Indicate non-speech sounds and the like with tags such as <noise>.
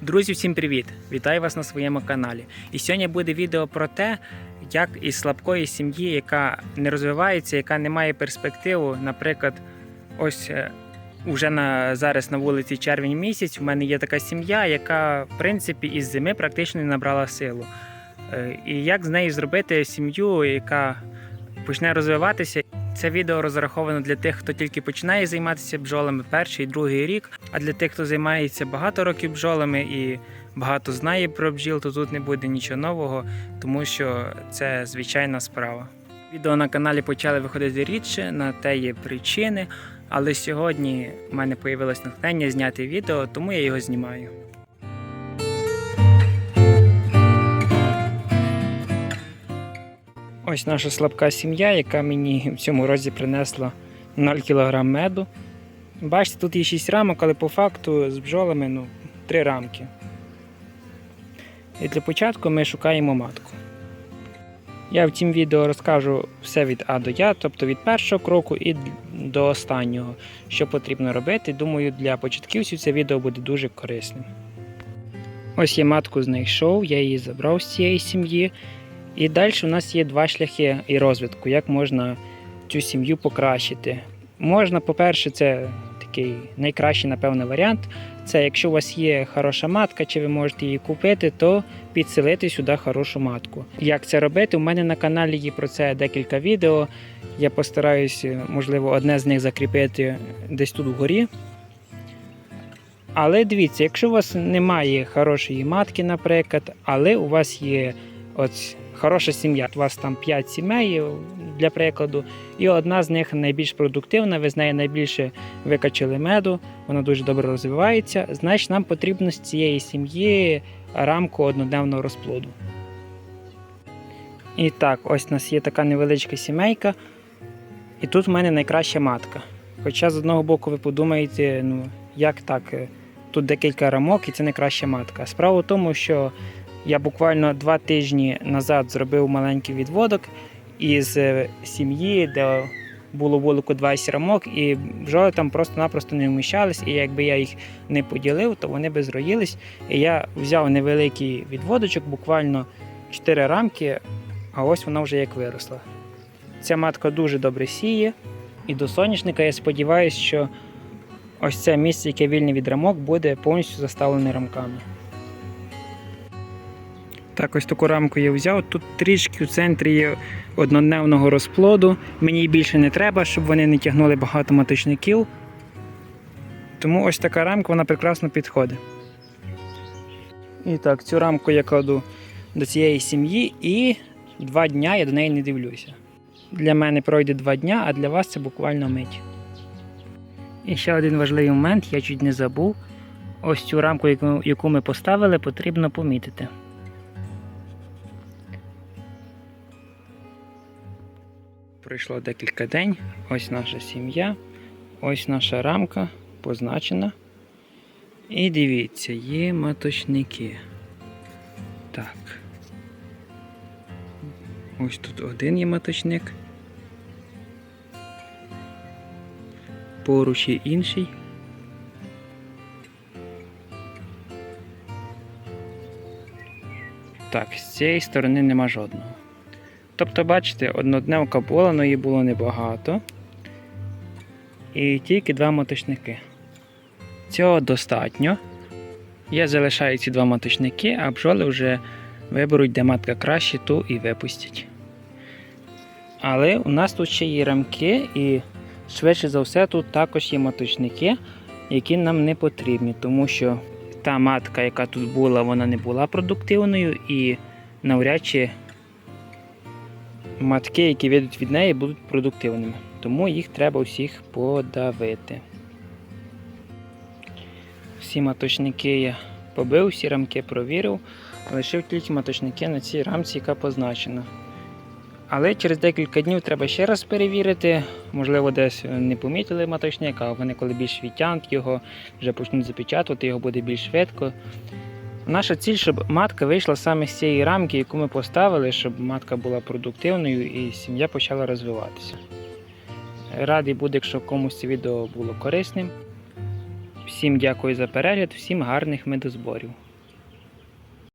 Друзі, всім привіт! Вітаю вас на своєму каналі. І сьогодні буде відео про те, як із слабкої сім'ї, яка не розвивається, яка не має перспективу, наприклад, ось е, уже на зараз на вулиці червень місяць. У мене є така сім'я, яка в принципі із зими практично не набрала силу. Е, І як з нею зробити сім'ю, яка почне розвиватися. Це відео розраховано для тих, хто тільки починає займатися бджолами перший другий рік. А для тих, хто займається багато років бджолами і багато знає про бджіл, то тут не буде нічого нового, тому що це звичайна справа. Відео на каналі почали виходити рідше, на те є причини. Але сьогодні в мене появилось натхнення зняти відео, тому я його знімаю. Ось наша слабка сім'я, яка мені <laughs> в цьому році принесла 0 кг меду. Бачите, тут є 6 рамок, але по факту з бджолами ну, 3 рамки. І для початку ми шукаємо матку. Я в цім відео розкажу все від А до Я, тобто від першого кроку і до останнього, що потрібно робити. Думаю, для початківців це відео буде дуже корисним. Ось я матку знайшов, я її забрав з цієї сім'ї. І далі у нас є два шляхи і розвитку, як можна цю сім'ю покращити. Можна, по-перше, це такий найкращий, напевно, варіант. Це якщо у вас є хороша матка, чи ви можете її купити, то підселити сюди хорошу матку. Як це робити? У мене на каналі є про це декілька відео. Я постараюся, можливо, одне з них закріпити десь тут вгорі. Але дивіться, якщо у вас немає хорошої матки, наприклад, але у вас є от хороша сім'я. У вас там 5 сімей для прикладу, і одна з них найбільш продуктивна, ви з неї найбільше викачали меду, вона дуже добре розвивається. Значить, нам потрібно з цієї сім'ї рамку одноденного розплоду. І так, ось у нас є така невеличка сімейка. І тут в мене найкраща матка. Хоча з одного боку ви подумаєте, ну як так, тут декілька рамок і це найкраща матка. Справа в тому, що я буквально два тижні назад зробив маленький відводок із е, сім'ї, де було вулику 20 рамок, і бджоли там просто-напросто не вміщались. І якби я їх не поділив, то вони би зроїлись. І я взяв невеликий відводочок, буквально 4 рамки, а ось вона вже як виросла. Ця матка дуже добре сіє. І до соняшника я сподіваюся, що ось це місце, яке вільне від рамок, буде повністю заставлене рамками. Так, ось таку рамку я взяв. Тут трішки в центрі є однодневного розплоду. Мені більше не треба, щоб вони не тягнули багато маточників. Тому ось така рамка вона прекрасно підходить. І так, цю рамку я кладу до цієї сім'ї і два дня я до неї не дивлюся. Для мене пройде два дня, а для вас це буквально мить. І ще один важливий момент, я чуть не забув. Ось цю рамку, яку ми поставили, потрібно помітити. Пройшло декілька день. Ось наша сім'я, ось наша рамка позначена. І дивіться, є маточники. Так. Ось тут один є маточник. Поруч є інший. Так, з цієї сторони нема жодного. Тобто, бачите, однодневка але її було небагато. І тільки два моточники. Цього достатньо. Я залишаю ці два моточники, а бджоли вже виберуть, де матка краще, ту і випустять. Але у нас тут ще є рамки, і швидше за все тут також є моточники, які нам не потрібні, тому що та матка, яка тут була, вона не була продуктивною і навряд чи матки, які вийдуть від неї, будуть продуктивними. Тому їх треба всіх подавити. Всі маточники я побив, всі рамки провірив, лишив тільки маточники на цій рамці, яка позначена. Але через декілька днів треба ще раз перевірити. Можливо, десь не помітили маточник, а вони коли більш відтягнуть його, вже почнуть запечатувати, його буде більш швидко. Наша ціль, щоб матка вийшла саме з цієї рамки, яку ми поставили, щоб матка була продуктивною і сім'я почала розвиватися. Радий буде, якщо комусь це відео було корисним. Всім дякую за перегляд, всім гарних медозборів.